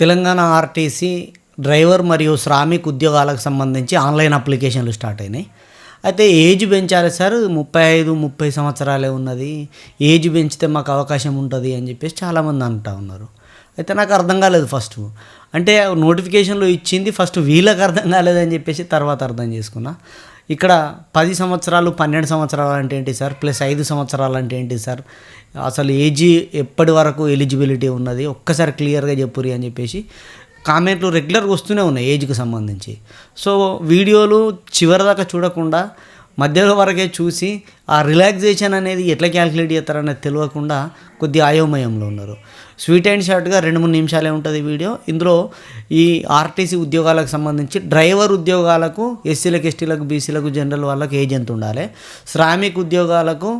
Telangana RTC driver మరియు శ్రామిక్ ఉద్యోగాలకు సంబంధించి ఆన్లైన్ అప్లికేషన్లు స్టార్ట్ అయినాయి. అయితే ఏజ్ పెంచాలి సార్ ముప్పై ఐదు ముప్పై సంవత్సరాలే ఉన్నది. ఏజ్ పెంచితే మాకు అవకాశం ఉంటుంది అని చెప్పేసి చాలామంది అంటూ ఉన్నారు. అయితే నాకు అర్థం కాలేదు ఫస్ట్. అంటే నోటిఫికేషన్లో ఇచ్చింది ఫస్ట్ వీళ్ళకి అర్థం కాలేదని చెప్పేసి తర్వాత అర్థం చేసుకున్నా. ఇక్కడ పది సంవత్సరాలు పన్నెండు సంవత్సరాలు అంటే ఏంటి సార్? ప్లస్ ఐదు సంవత్సరాలు అంటే ఏంటి సార్? అసలు ఏజీ ఎప్పటి వరకు ఎలిజిబిలిటీ ఉన్నది? ఒక్కసారి క్లియర్గా చెప్పురి అని చెప్పేసి కామెంట్లు రెగ్యులర్గా వస్తూనే ఉన్నాయి ఏజ్కి సంబంధించి. సో వీడియోలు చివరిదాకా చూడకుండా మధ్యలో వరకే చూసి ఆ రిలాక్సేషన్ అనేది ఎట్లా క్యాలిక్యులేట్ చేస్తారనేది తెలియకుండా కొద్ది అయోమయంలో ఉన్నారు. స్వీట్ అండ్ షార్ట్గా రెండు మూడు నిమిషాలే ఉంటుంది వీడియో. ఇందులో ఈ ఆర్టీసీ ఉద్యోగాలకు సంబంధించి డ్రైవర్ ఉద్యోగాలకు ఎస్సీలకు ఎస్టీలకు బీసీలకు జనరల్ వాళ్ళకు ఏజ్ ఎంత ఉండాలి. శ్రామిక్ ఉద్యోగాలకు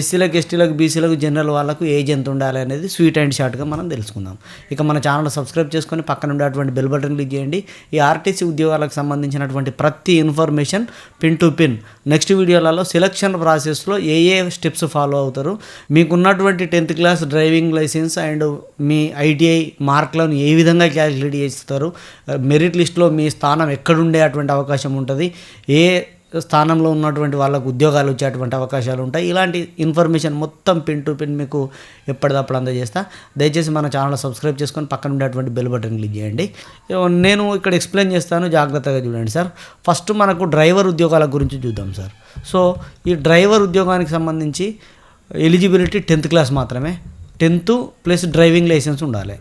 ఎస్సీలకు ఎస్టీలకు బీసీలకు జనరల్ వాళ్ళకు ఏజ్ ఎంత ఉండాలి అనేది స్వీట్ అండ్ షార్ట్గా మనం తెలుసుకుందాం. ఇక మన ఛానల్ సబ్స్క్రైబ్ చేసుకొని పక్కన ఉండేటువంటి బెల్ బటన్ క్లిక్ చేయండి. ఈ ఆర్టీసీ ఉద్యోగాలకు సంబంధించినటువంటి ప్రతి information pin to pin. Next వీడియోలలో సెలక్షన్ ప్రాసెస్ ప్రాసెస్లో ఏ ఏ స్టెప్స్ ఫాలో అవుతారు? మీకున్నటువంటి tenth class driving licence and me ITI మార్కులను ఏ విధంగా క్యాలిక్యులేట్ చేస్తారు? మెరిట్ లిస్ట్లో మీ స్థానం ఎక్కడుండే అటువంటి అవకాశం ఉంటుంది? ఏ స్థానంలో ఉన్నటువంటి వాళ్ళకు ఉద్యోగాలు వచ్చేటువంటి అవకాశాలు ఉంటాయి. ఇలాంటి ఇన్ఫర్మేషన్ మొత్తం పిన్ టు పిన్ మీకు ఎప్పటికప్పుడు అందజేస్తా. దయచేసి మన ఛానల్ సబ్స్క్రైబ్ చేసుకొని పక్కన ఉండేటువంటి బెల్ బటన్ క్లిక్ చేయండి. నేను ఇక్కడ ఎక్స్ప్లెయిన్ చేస్తాను జాగ్రత్తగా చూడండి సార్. ఫస్ట్ మనకు డ్రైవర్ ఉద్యోగాల గురించి చూద్దాం సార్. సో ఈ డ్రైవర్ ఉద్యోగానికి సంబంధించి ఎలిజిబిలిటీ టెన్త్ క్లాస్ మాత్రమే. టెన్త్ ప్లస్ డ్రైవింగ్ లైసెన్స్ ఉండాలి.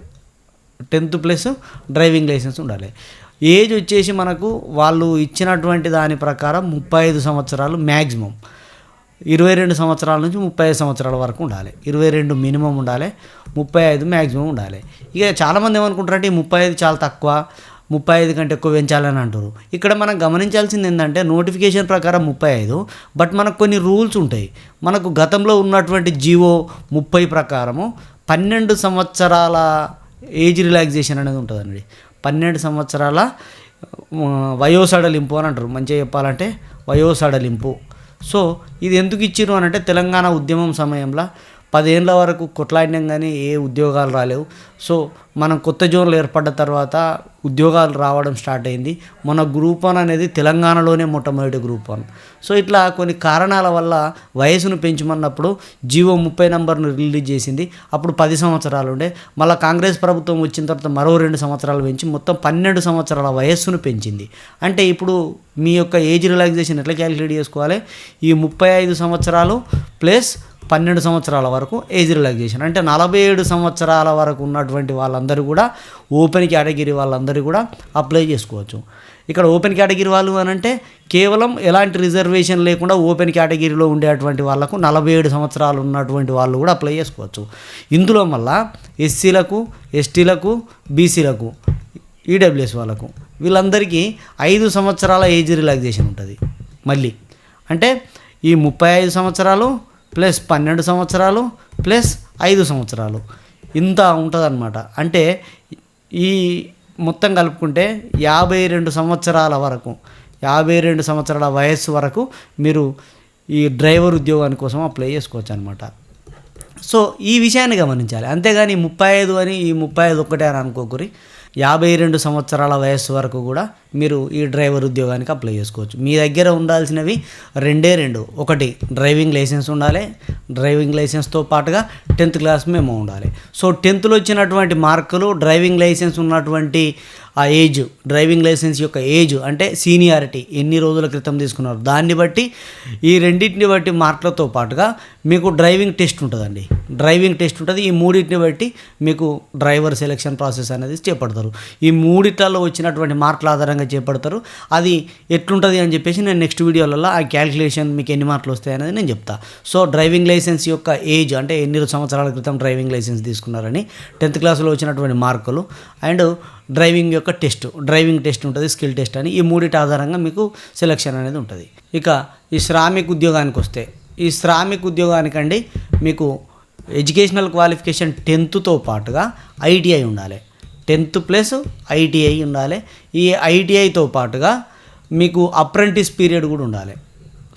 టెన్త్ ప్లస్ డ్రైవింగ్ లైసెన్స్ ఉండాలి. ఏజ్ వచ్చేసి మనకు వాళ్ళు ఇచ్చినటువంటి దాని ప్రకారం ముప్పై ఐదు సంవత్సరాలు మ్యాక్సిమం ఇరవై రెండు సంవత్సరాల నుంచి ముప్పై ఐదు సంవత్సరాల వరకు ఉండాలి. ఇరవై రెండు మినిమం ఉండాలి. ముప్పై ఐదు మ్యాక్సిమం ఉండాలి. ఇక చాలామంది ఏమనుకుంటారంటే ఈ ముప్పై ఐదు చాలా తక్కువ ముప్పై ఐదు కంటే ఎక్కువ పెంచాలని అంటారు. ఇక్కడ మనం గమనించాల్సింది ఏంటంటే నోటిఫికేషన్ ప్రకారం ముప్పై ఐదు బట్ మనకు కొన్ని రూల్స్ ఉంటాయి. మనకు గతంలో ఉన్నటువంటి జీవో ముప్పై ప్రకారము పన్నెండు సంవత్సరాల ఏజ్ రిలాక్సేషన్ అనేది ఉంటుందండి. పన్నెండు సంవత్సరాల వయోసడలింపు అని అంటారు. మంచిగా చెప్పాలంటే వయోసడలింపు. సో ఇది ఎందుకు ఇచ్చిర్రు అని అంటే తెలంగాణ ఉద్యమం సమయంలో పదేళ్ళ వరకు కొట్లాడినాం కానీ ఏ ఉద్యోగాలు రాలేవు. సో మనం కొత్త జోన్లు ఏర్పడ్డ తర్వాత ఉద్యోగాలు రావడం స్టార్ట్ అయింది. మన గ్రూప్ వన్ అనేది తెలంగాణలోనే మొట్టమొదటి గ్రూప్ వన్. సో ఇట్లా కొన్ని కారణాల వల్ల వయసును పెంచమన్నప్పుడు జీవో ముప్పై నంబర్ను రిలీజ్ చేసింది. అప్పుడు పది సంవత్సరాలు ఉండే. మళ్ళీ కాంగ్రెస్ ప్రభుత్వం వచ్చిన తర్వాత మరో రెండు సంవత్సరాలు పెంచి మొత్తం పన్నెండు సంవత్సరాల వయస్సును పెంచింది. అంటే ఇప్పుడు మీ యొక్క ఏజ్ రిలాక్సేషన్ ఎట్లా క్యాలిక్యులేట్ చేసుకోవాలి? ఈ ముప్పై ఐదు సంవత్సరాలు ప్లస్ పన్నెండు సంవత్సరాల వరకు ఏజ్ రిలాక్సేషన్ అంటే నలభై ఏడు సంవత్సరాల వరకు ఉన్నటువంటి వాళ్ళందరూ కూడా ఓపెన్ కేటగిరీ వాళ్ళందరూ కూడా అప్లై చేసుకోవచ్చు. ఇక్కడ ఓపెన్ కేటగిరీ వాళ్ళు అని అంటే కేవలం ఎలాంటి రిజర్వేషన్ లేకుండా ఓపెన్ కేటగిరీలో ఉండేటువంటి వాళ్ళకు నలభై ఏడు సంవత్సరాలు ఉన్నటువంటి వాళ్ళు కూడా అప్లై చేసుకోవచ్చు. ఇందులో మళ్ళా ఎస్సీలకు ఎస్టీలకు బీసీలకు ఈడబ్ల్యూఎస్ వాళ్ళకు వీళ్ళందరికీ ఐదు సంవత్సరాల ఏజ్ రిలాక్సేషన్ ఉంటుంది. మళ్ళీ అంటే ఈ ముప్పై ఐదు సంవత్సరాలు ప్లస్ పన్నెండు సంవత్సరాలు ప్లస్ ఐదు సంవత్సరాలు. ఇంత ఉంటుందన్నమాట. అంటే ఈ మొత్తం కలుపుకుంటే యాభై రెండు సంవత్సరాల వరకు యాభై రెండు సంవత్సరాల వయస్సు వరకు మీరు ఈ డ్రైవర్ ఉద్యోగాని కోసం అప్లై చేసుకోవచ్చు అనమాట సో ఈ విషయాన్ని గమనించాలి. అంతేగాని ముప్పై ఐదు అని ఈ ముప్పై ఐదు ఒక్కటే అని అనుకోకూరి. యాభై రెండు సంవత్సరాల వయస్సు వరకు కూడా మీరు ఈ డ్రైవర్ ఉద్యోగానికి అప్లై చేసుకోవచ్చు. మీ దగ్గర ఉండాల్సినవి రెండే రెండు. ఒకటి డ్రైవింగ్ లైసెన్స్ ఉండాలి. డ్రైవింగ్ లైసెన్స్తో పాటుగా టెన్త్ క్లాస్ మేము ఉండాలి. సో టెన్త్లో వచ్చినటువంటి మార్కులు డ్రైవింగ్ లైసెన్స్ ఉన్నటువంటి ఆ ఏజ్ డ్రైవింగ్ లైసెన్స్ యొక్క ఏజ్ అంటే సీనియారిటీ ఎన్ని రోజుల క్రితం తీసుకున్నారు? దాన్ని బట్టి ఈ రెండింటిని బట్టి మార్కులతో పాటుగా మీకు డ్రైవింగ్ టెస్ట్ ఉంటుందండి. డ్రైవింగ్ టెస్ట్ ఉంటుంది. ఈ మూడింటిని బట్టి మీకు డ్రైవర్ సెలెక్షన్ ప్రాసెస్ అనేది చేపడతారు. ఈ మూడిట్లలో వచ్చినటువంటి మార్కుల ఆధారంగా చేపడతారు. అది ఎట్లుంటుంది అని చెప్పేసి నేను నెక్స్ట్ వీడియోలలో ఆ క్యాలిక్యులేషన్ మీకు ఎన్ని మార్కులు వస్తాయి అనేది నేను చెప్తా. సో డ్రైవింగ్ లైసెన్స్ యొక్క ఏజ్ అంటే ఎన్ని సంవత్సరాల క్రితం డ్రైవింగ్ లైసెన్స్ తీసుకున్నారని టెన్త్ క్లాస్లో వచ్చినటువంటి మార్కులు అండ్ డ్రైవింగ్ యొక్క టెస్ట్ డ్రైవింగ్ టెస్ట్ ఉంటుంది స్కిల్ టెస్ట్ అని ఈ మూడిటి ఆధారంగా మీకు సెలెక్షన్ అనేది ఉంటుంది. ఇక ఈ శ్రామిక్ ఉద్యోగానికి వస్తే ఈ శ్రామిక్ ఉద్యోగానికండి మీకు ఎడ్యుకేషనల్ క్వాలిఫికేషన్ టెన్త్తో పాటుగా ఐటీఐ ఉండాలి. టెన్త్ ప్లస్ ఐటీఐ ఉండాలి. ఈ ఐటీఐతో పాటుగా మీకు అప్రెంటిస్ పీరియడ్ కూడా ఉండాలి.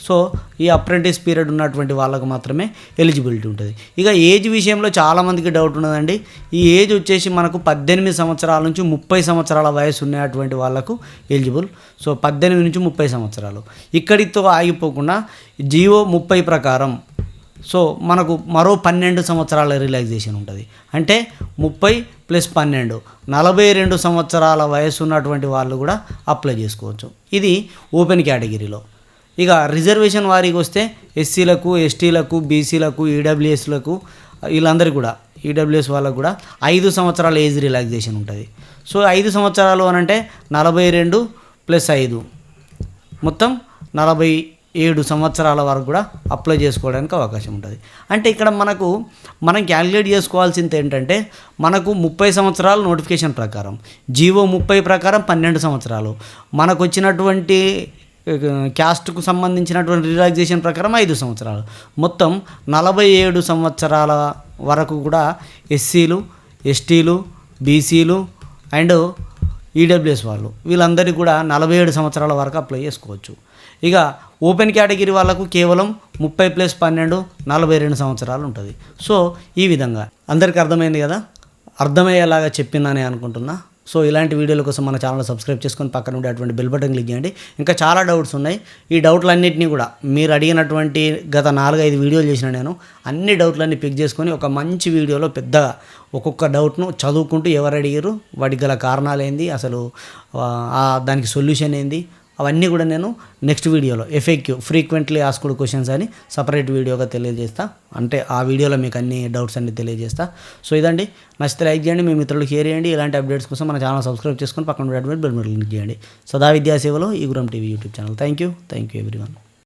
సో ఈ అప్రెంటిస్ పీరియడ్ ఉన్నటువంటి వాళ్ళకు మాత్రమే ఎలిజిబిలిటీ ఉంటుంది. ఇక ఏజ్ విషయంలో చాలామందికి డౌట్ ఉన్నదండి. ఈ ఏజ్ వచ్చేసి మనకు పద్దెనిమిది సంవత్సరాల నుంచి ముప్పై సంవత్సరాల వయసు ఉన్నటువంటి వాళ్ళకు ఎలిజిబుల్ సో పద్దెనిమిది నుంచి ముప్పై సంవత్సరాలు. ఇక్కడితో ఆగిపోకుండా జియో ముప్పై ప్రకారం సో మనకు మరో పన్నెండు సంవత్సరాల రిలాక్సేషన్ ఉంటుంది. అంటే ముప్పై ప్లస్ పన్నెండు నలభై రెండు సంవత్సరాల వయసు ఉన్నటువంటి వాళ్ళు కూడా అప్లై చేసుకోవచ్చు. ఇది ఓపెన్ కేటగిరీలో ఇక రిజర్వేషన్ వారికి వస్తే ఎస్సీలకు ఎస్టీలకు బీసీలకు ఈడబ్ల్యూఎస్లకు వీళ్ళందరికీ కూడా ఈడబ్ల్యూఎస్ వాళ్ళకు కూడా ఐదు సంవత్సరాల ఏజ్ రిలాక్సేషన్ ఉంటుంది. సో ఐదు సంవత్సరాలు అని అంటే నలభై రెండు ప్లస్ ఐదు. మొత్తం నలభై ఏడు సంవత్సరాల వరకు కూడా అప్లై చేసుకోవడానికి అవకాశం ఉంటుంది. అంటే ఇక్కడ మనకు మనం క్యాలిక్యులేట్ చేసుకోవాల్సింది ఏంటంటే మనకు ముప్పై సంవత్సరాలు నోటిఫికేషన్ ప్రకారం జీవో ముప్పై ప్రకారం పన్నెండు సంవత్సరాలు. మనకు వచ్చినటువంటి క్యాస్ట్కు సంబంధించినటువంటి రిలాక్సేషన్ ప్రకారం ఐదు సంవత్సరాలు. మొత్తం నలభై ఏడు సంవత్సరాల వరకు కూడా ఎస్సీలు ఎస్టీలు బీసీలు అండ్ ఈడబ్ల్యూఎస్ వాళ్ళు. వీళ్ళందరికీ కూడా నలభై ఏడు సంవత్సరాల వరకు అప్లై చేసుకోవచ్చు. ఇక ఓపెన్ కేటగిరీ వాళ్ళకు కేవలం ముప్పై ప్లస్ పన్నెండు నలభై రెండు సంవత్సరాలు ఉంటుంది. సో ఈ విధంగా. అందరికీ అర్థమైంది కదా? అర్థమయ్యేలాగా చెప్పిందని అనుకుంటున్నా. సో ఇలాంటి వీడియోల కోసం మన ఛానల్ సబ్స్క్రైబ్ చేసుకొని పక్కన ఉండే అటువంటి బెల్ బటన్ క్లిక్ చేయండి. ఇంకా చాలా డౌట్స్ ఉన్నాయి. ఈ డౌట్లన్నింటినీ కూడా మీరు అడిగినటువంటి గత నాలుగైదు వీడియోలు చేసిన నేను అన్ని డౌట్లన్నీ పిక్ చేసుకొని ఒక మంచి వీడియోలో పెద్దగా ఒక్కొక్క డౌట్ను చదువుకుంటూ ఎవరు అడిగారు? వాటికి గల కారణాలు ఏంది? అసలు దానికి సొల్యూషన్ ఏంది? అవన్నీ కూడా నేను నెక్స్ట్ వీడియోలో ఎఫెక్యూ ఫ్రీక్వెంట్లీ ఆస్కుడ్ క్వశ్చన్స్ అని సపరేట్ వీడియోగా తెలియజేస్తా. అంటే ఆ వీడియోలో మీకు అన్ని డౌట్స్ అన్ని తెలియజేస్తా. సో ఇదండి. నచ్చితే లైక్ చేయండి. మీ మిత్రులకు షేర్ చేయండి. ఇలాంటి అప్డేట్స్ కోసం మన ఛానల్ సబ్స్క్రైబ్ చేసుకొని పక్కన ఉండేటువంటి బెల్ క్లిక్ చేయండి. సదా విద్యాసేవలో ఈ Guram TV YouTube channel thank you thank you everyone